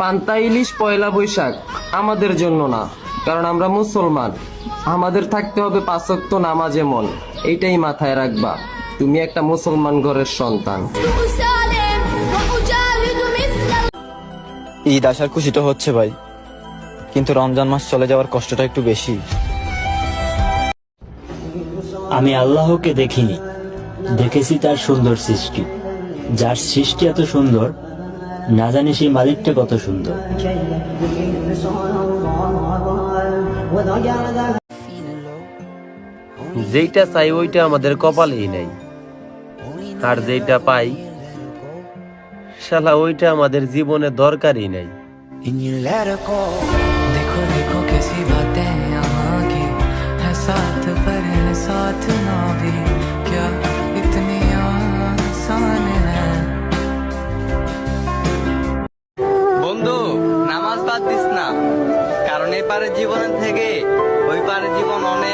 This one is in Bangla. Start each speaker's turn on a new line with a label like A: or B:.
A: পান্তা ইলিশ পয়লা বৈশাখ আমাদের জন্য না কারণ আমরা মুসলমান। আমাদের থাকতে হবে পাঁচক্ত নামাজ এমন এইটাই মাথায় রাখবা। তুমি একটা মুসলমান ঘরের সন্তান।
B: ঈদ আসার খুশি তো হচ্ছে ভাই কিন্তু রমজান মাস চলে যাওয়ার কষ্টটা একটু বেশি।
C: আমি আল্লাহকে দেখিনি দেখেছি তার সুন্দর সৃষ্টি। যার সৃষ্টি এত সুন্দর না জানি সেই মালিকটা কত সুন্দর।
D: যেইটা চাই ওইটা আমাদের কপালেই নাই। আর যেইটা পাই শালা ওইটা আমাদের জীবনে দরকারই নাই।
E: দেখো দেখো কেসি
B: বাতে হ্যাঁ, সাথ দিস না। কারণ এই পারে জীবনের থেকে ওই পারে জীবন অনেক